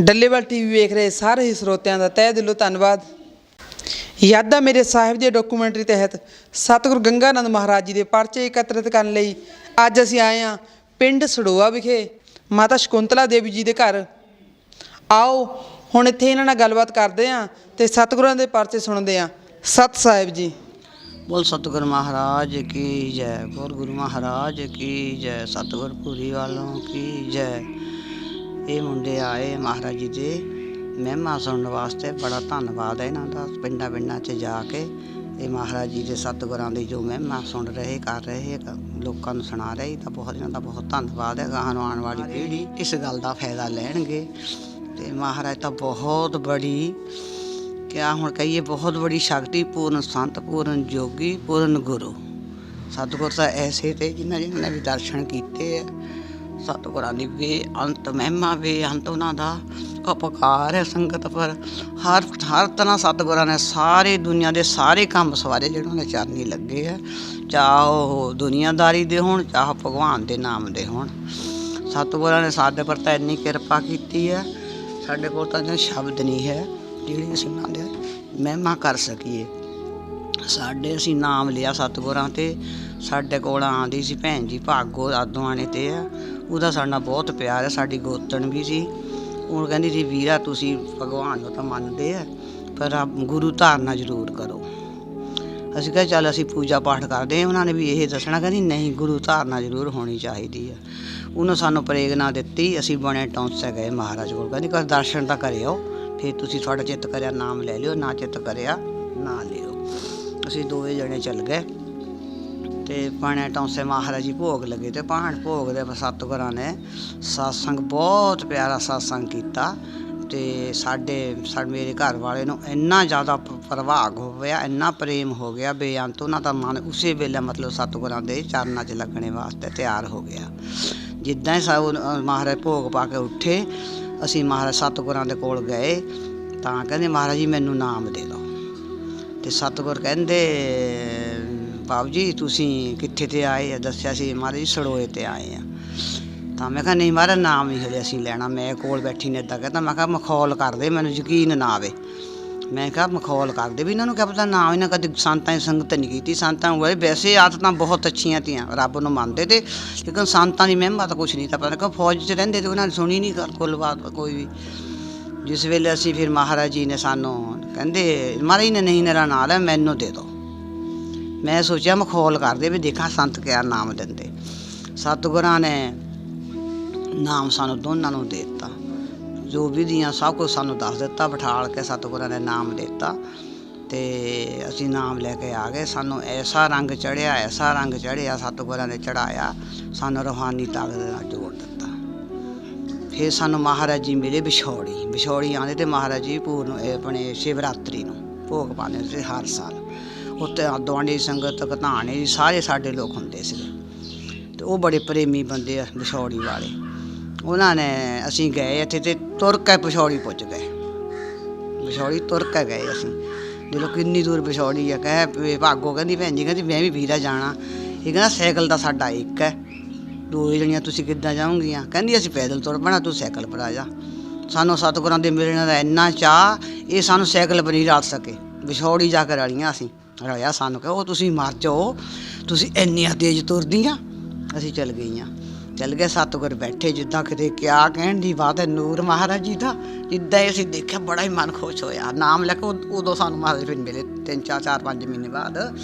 Dallewal TV ਵੇਖ ਰਹੇ ਸਾਰੇ ਹੀ ਸਰੋਤਿਆਂ ਦਾ ਤਹਿ ਦਿਲੋਂ ਧੰਨਵਾਦ। ਯਾਦਾਂ ਮੇਰੇ ਸਾਹਿਬ ਦੇ ਡਾਕੂਮੈਂਟਰੀ ਤਹਿਤ ਸਤਿਗੁਰ ਗੰਗਾਨੰਦ ਮਹਾਰਾਜ ਜੀ ਦੇ ਪਰਚੇ ਇਕੱਤਰਿਤ ਕਰਨ ਲਈ ਅੱਜ ਅਸੀਂ ਆਏ ਹਾਂ ਪਿੰਡ ਸੜੋਆ ਵਿਖੇ, ਮਾਤਾ ਸ਼ਕੁੰਤਲਾ ਦੇਵੀ ਜੀ ਦੇ ਘਰ। ਆਓ, ਹੁਣ ਇੱਥੇ ਇਹਨਾਂ ਨਾਲ ਗੱਲਬਾਤ ਕਰਦੇ ਹਾਂ ਤੇ ਸਤਿਗੁਰਾਂ ਦੇ ਪਰਚੇ ਸੁਣਦੇ ਹਾਂ। ਸਤ ਸਾਹਿਬ ਜੀ। ਬੋਲ ਸਤਿਗੁਰ ਮਹਾਰਾਜ ਕੀ ਜੈ ਗੁਰ ਗੁਰੂ ਮਹਾਰਾਜ ਕੀ ਜੈ, ਸਤਿਗੁਰ ਪੂਰੀ ਵਾਲੋਂ ਕੀ ਜੈ। ਇਹ ਮੁੰਡੇ ਆਏ ਮਹਾਰਾਜ ਜੀ ਦੇ। ਮਹਿਮਾ ਸੁਣਨ ਵਾਸਤੇ ਬੜਾ ਧੰਨਵਾਦ ਹੈ ਇਹਨਾਂ ਦਾ ਪਿੰਡਾਂ ਪਿੰਡਾਂ 'ਚ ਜਾ ਕੇ। ਇਹ ਮਹਾਰਾਜ ਜੀ ਦੇ ਸਤਿਗੁਰਾਂ ਦੀ ਜੋ ਮਹਿਮਾ ਸੁਣ ਰਹੇ ਕਰ ਰਹੇ ਲੋਕਾਂ ਨੂੰ ਸੁਣਾ ਰਹੇ ਤਾਂ ਬਹੁਤ ਇਹਨਾਂ ਦਾ ਬਹੁਤ ਧੰਨਵਾਦ ਹੈ। ਗਾਹਾਂ ਨੂੰ ਆਉਣ ਵਾਲੀ ਪੀੜ੍ਹੀ ਇਸ ਗੱਲ ਦਾ ਫਾਇਦਾ ਲੈਣਗੇ। ਤੇ ਮਹਾਰਾਜ ਤਾਂ ਬਹੁਤ ਬੜੀ ਕਿਆ ਹੁਣ ਕਹੀਏ ਬਹੁਤ ਬੜੀ ਸ਼ਕਤੀ ਪੂਰਨ ਸੰਤ ਪੂਰਨ ਜੋਗੀ ਪੂਰਨ ਗੁਰੂ। ਸਤਿਗੁਰ ਤਾਂ ਐਸੇ ਤੇ ਜਿਨ੍ਹਾਂ ਜਿਨ੍ਹਾਂ ਨੇ ਵੀ ਦਰਸ਼ਨ ਕੀਤੇ ਆ। ਸਤਿਗੁਰਾਂ ਦੀ ਬੇਅੰਤ ਮਹਿਮਾ ਬੇਅੰਤ ਉਹਨਾਂ ਦਾ ਉਪਕਾਰ ਹੈ ਸੰਗਤ ਪਰ। ਹਰ ਹਰ ਤਰ੍ਹਾਂ ਸਤਿਗੁਰਾਂ ਨੇ ਸਾਰੇ ਦੁਨੀਆ ਦੇ ਸਾਰੇ ਕੰਮ ਸਵਾਰੇ ਜਿਹੜੇ ਉਹਨੇ ਚਰਨੀ ਲੱਗੇ ਆ ਚਾਹ ਉਹ ਦੁਨੀਆਦਾਰੀ ਦੇ ਹੋਣ, ਚਾਹ ਭਗਵਾਨ ਦੇ ਨਾਮ ਦੇ ਹੋਣ। ਸਤਿਗੁਰਾਂ ਨੇ ਸਾਡੇ ਪਰ ਤਾਂ ਇੰਨੀ ਕਿਰਪਾ ਕੀਤੀ ਹੈ। ਸਾਡੇ ਕੋਲ ਤਾਂ ਜੋ ਸ਼ਬਦ ਨਹੀਂ ਹੈ ਜਿਹੜੇ ਅਸੀਂ ਉਹਨਾਂ ਦੇ ਮਹਿਮਾ ਕਰ ਸਕੀਏ। ਸਾਡੇ ਅਸੀਂ ਨਾਮ ਲਿਆ ਸਤਿਗੁਰਾਂ ਤੇ। ਸਾਡੇ ਕੋਲ ਆਂਦੀ ਸੀ ਭੈਣ ਜੀ, ਭਾਗੋ ਆਦੋਆਣੇ ਤੇ ਆ। ਉਹਦਾ ਸਾਡਾ ਬਹੁਤ ਪਿਆਰ ਹੈ, ਸਾਡੀ ਗੋਤਣ ਵੀ ਸੀ। ਉਹ ਕਹਿੰਦੀ ਸੀ ਵੀਰਾ ਤੁਸੀਂ ਭਗਵਾਨ ਨੂੰ ਤਾਂ ਮੰਨਦੇ ਆ, ਪਰ ਆਪ ਗੁਰੂ ਧਾਰਨਾ ਜ਼ਰੂਰ ਕਰੋ। ਅਸੀਂ ਕਿਹਾ, ਚੱਲ ਅਸੀਂ ਪੂਜਾ ਪਾਠ ਕਰਦੇ ਹਾਂ। ਉਹਨਾਂ ਨੇ ਵੀ ਇਹ ਦੱਸਣਾ, ਕਹਿੰਦੀ ਨਹੀਂ, ਗੁਰੂ ਧਾਰਨਾ ਜ਼ਰੂਰ ਹੋਣੀ ਚਾਹੀਦੀ ਹੈ ਉਹਨੇ ਸਾਨੂੰ ਪ੍ਰੇਰਨਾ ਦਿੱਤੀ, ਅਸੀਂ ਬਣੇ ਟੌਂਸੇ ਗਏ ਮਹਾਰਾਜ ਕੋਲ। ਕਹਿੰਦੀ ਕਰ ਦਰਸ਼ਨ ਤਾਂ ਕਰਿਓ, ਫਿਰ ਤੁਸੀਂ ਤੁਹਾਡਾ ਚਿੱਤ ਕਰਿਆ, ਨਾਮ ਲੈ ਲਿਓ, ਨਾ ਚਿੱਤ ਕਰਿਆ, ਨਾ ਲਿਓ। ਅਸੀਂ ਦੋਵੇਂ ਜਣੇ ਚੱਲ ਗਏ। ਤੇ ਪਾਣੇ ਟੌਂਸੇ ਮਹਾਰਾਜ ਜੀ ਭੋਗ ਲੱਗੇ ਤੇ ਪਾਣ ਭੋਗ ਦੇ ਸਤਿਗੁਰਾਂ ਨੇ satsang ਬਹੁਤ ਪਿਆਰਾ satsang ਕੀਤਾ ਤੇ ਸਾਡੇ ਸਾਡੇ ਮੇਰੇ ਘਰ ਵਾਲੇ ਨੂੰ ਇੰਨਾ ਜ਼ਿਆਦਾ ਪ੍ਰਭਾਗ ਹੋ ਗਿਆ, ਇੰਨਾ ਪ੍ਰੇਮ ਹੋ ਗਿਆ, ਬੇਅੰਤ ਉਹਨਾਂ ਦਾ ਮਨ ਉਸੇ ਵੇਲੇ ਮਤਲਬ ਸਤਿਗੁਰਾਂ ਦੇ ਚਰਨਾਂ 'ਚ ਲੱਗਣੇ ਵਾਸਤੇ ਤਿਆਰ ਹੋ ਗਿਆ। ਜਿੱਦਾਂ ਹੀ ਸਾ ਮਹਾਰਾਜ ਭੋਗ ਪਾ ਕੇ ਉੱਠੇ, ਅਸੀਂ ਮਹਾਰਾਜ ਸਤਿਗੁਰਾਂ ਦੇ ਕੋਲ ਗਏ, ਤਾਂ ਕਹਿੰਦੇ ਮਹਾਰਾਜ ਜੀ ਮੈਨੂੰ ਨਾਮ ਦੇ ਦਿਓ। ਤੇ ਸਤਿਗੁਰ ਕਹਿੰਦੇ ਬਾਬੂ ਜੀ ਤੁਸੀਂ ਕਿੱਥੇ ਤੇ ਆਏ ਆ? ਦੱਸਿਆ ਸੀ ਮਹਾਰਾਜ ਜੀ, ਸੜੋਏ ਤੇ ਆਏ ਆ। ਤਾਂ ਮੈਂ ਕਿਹਾ, ਨਹੀਂ ਮਹਾਰਾਜ, ਨਾਮ ਹੀ ਹਲੇ ਅਸੀਂ ਲੈਣਾ। ਮੈਂ ਕੋਲ ਬੈਠੀ ਨੇ ਇਦਾਂ ਕਹਿੰਦਾ ਮੈਂ ਕਿਹਾ, ਮਖੌਲ ਕਰਦੇ ਮੈਨੂੰ ਯਕੀਨ ਨਾ ਆਵੇ। ਮੈਂ ਕਿਹਾ, ਮਖੌਲ ਕਰਦੇ ਵੀ ਇਹਨਾਂ ਨੂੰ ਕਿਆ ਪਤਾ ਨਾਮ ਇਹਨਾਂ ਕਦੇ ਸੰਤਾਂ ਦੀ ਸੰਗਤ ਨਹੀਂ ਕੀਤੀ। ਸੰਤਾਂ ਹੋਏ ਵੈਸੇ ਆਦਤਾਂ ਬਹੁਤ ਅੱਛੀਆਂ ਤੀਆਂ, ਰੱਬ ਨੂੰ ਮੰਨਦੇ ਤੇ। ਲੇਕਿਨ ਸੰਤਾਂ ਦੀ ਮਹਿਮਾ ਤਾਂ ਕੁਛ ਨਹੀਂ ਤਾਂ ਪਤਾ ਕਿ ਫੌਜ 'ਚ ਰਹਿੰਦੇ ਤੇ ਉਹਨਾਂ ਨੇ ਸੁਣੀ ਨਹੀਂ ਗੱਲ ਗੱਲਬਾਤ ਕੋਈ ਵੀ। ਜਿਸ ਵੇਲੇ ਅਸੀਂ ਫਿਰ ਮਹਾਰਾਜ ਜੀ ਨੇ ਸਾਨੂੰ ਕਹਿੰਦੇ, ਮਹਾਰਾਜ ਨੇ ਨਹੀਂ, ਮੇਰਾ ਨਾਂ ਲੈ, ਮੈਨੂੰ ਦੇ ਦਿਓ। ਮੈਂ ਸੋਚਿਆ ਮਖੌਲ ਕਰਦੇ ਵੀ ਦੇਖਾਂ ਸੰਤ ਕਿਆ ਨਾਮ ਦਿੰਦੇ। ਸਤਿਗੁਰਾਂ ਨੇ ਨਾਮ ਸਾਨੂੰ ਦੋਨਾਂ ਨੂੰ ਦੇ ਦਿੱਤਾ। ਜੋ ਵਿਧੀਆਂ ਸਭ ਕੁਝ ਸਾਨੂੰ ਦੱਸ ਦਿੱਤਾ, ਬਿਠਾਲ ਕੇ ਸਤਿਗੁਰਾਂ ਨੇ ਨਾਮ ਦਿੱਤਾ ਤੇ ਅਸੀਂ ਨਾਮ ਲੈ ਕੇ ਆ ਗਏ। ਸਾਨੂੰ ਐਸਾ ਰੰਗ ਚੜਿਆ ਐਸਾ ਰੰਗ ਚੜਿਆ ਸਤਿਗੁਰਾਂ ਨੇ ਚੜਾਇਆ ਸਾਨੂੰ ਰੂਹਾਨੀ ਤਾਕਤ ਨਾਲ ਜੋੜ ਦਿੱਤਾ। ਫਿਰ ਸਾਨੂੰ ਮਹਾਰਾਜ ਜੀ ਮਿਲੇ ਵਿਛੋੜੀ। ਵਿਛੋੜੀ ਆਉਂਦੇ ਤੇ ਮਹਾਰਾਜ ਜੀ ਪੂਰਨ ਆਪਣੇ ਸ਼ਿਵਰਾਤਰੀ ਨੂੰ, ਭੋਗ ਪਾਉਂਦੇ ਸੀ ਹਰ ਸਾਲ। ਉੱਤੇ ਦੁਆਂਡੀ ਸੰਗਤ ਕਧਾਣੇ ਜੀ, ਸਾਰੇ ਸਾਡੇ ਲੋਕ ਹੁੰਦੇ ਸੀ ਤੇ ਉਹ ਬੜੇ ਪ੍ਰੇਮੀ ਬੰਦੇ ਆ, ਵਿਛੋੜੀ ਵਾਲੇ। ਉਹਨਾਂ ਨੇ ਅਸੀਂ ਗਏ ਇੱਥੇ ਤੇ ਤੁਰ ਕੇ ਵਿਛੋੜੀ ਪੁੱਜ ਗਏ। ਵਿਛੋੜੀ ਤੁਰ ਕੇ ਗਏ ਅਸੀਂ। ਜਦੋਂ ਕਿੰਨੀ ਦੂਰ ਵਿਛੋੜੀ ਆ, ਕਹੇ ਭਾਗੋ ਕਹਿੰਦੀ, ਭੈਣ ਜੀ, ਕਹਿੰਦੀ ਮੈਂ ਵੀ ਵੀਰਾ ਜਾਣਾ। ਇਹ ਕਹਿੰਦਾ, ਸਾਈਕਲ ਦਾ ਸਾਡਾ ਇੱਕ ਹੈ। ਦੋ ਜਣੀਆਂ ਤੁਸੀਂ ਕਿੱਦਾਂ ਜਾਓਗੀਆਂ? ਕਹਿੰਦੀ, ਅਸੀਂ ਪੈਦਲ ਤੁਰ ਪੈਣਾ, ਤੂੰ ਸਾਈਕਲ ਪਰ ਆ ਜਾ। ਸਾਨੂੰ ਸਤਿਗੁਰਾਂ ਦੇ ਮਿਲਣ ਦਾ ਇੰਨਾ ਚਾਹ ਇਹ ਸਾਨੂੰ ਸਾਈਕਲ ਪਰ ਨਹੀਂ ਰਲ ਸਕੇ। ਵਿਛੋੜੀ ਜਾ ਕੇ ਰਲੀਆਂ ਅਸੀਂ। ਰਲਿਆ ਸਾਨੂੰ ਕਹੇ ਉਹ ਤੁਸੀਂ ਮਰ ਜਾਓ, ਤੁਸੀਂ ਇੰਨੀਆਂ ਤੇਜ਼ ਤੁਰਦੀਆਂ। ਅਸੀਂ ਚੱਲ ਗਈਆਂ। ਚੱਲ ਗਏ ਸਤਿਗੁਰ ਬੈਠੇ, ਜਿੱਦਾਂ ਕਿਤੇ ਕਿਆ ਕਹਿਣ ਦੀ ਬਾਤ ਹੈ, ਨੂਰ ਮਹਾਰਾਜ ਜੀ ਦਾ। ਜਿੱਦਾਂ ਹੀ ਅਸੀਂ ਦੇਖਿਆ, ਬੜਾ ਹੀ ਮਨ ਖੁਸ਼ ਹੋਇਆ। ਨਾਮ ਲੈ ਕੇ ਉਦੋਂ ਸਾਨੂੰ ਮਹਾਰਾਜ ਫਿਰ ਮਿਲੇ, ਤਿੰਨ, ਚਾਰ ਚਾਰ, ਪੰਜ ਮਹੀਨੇ ਬਾਅਦ।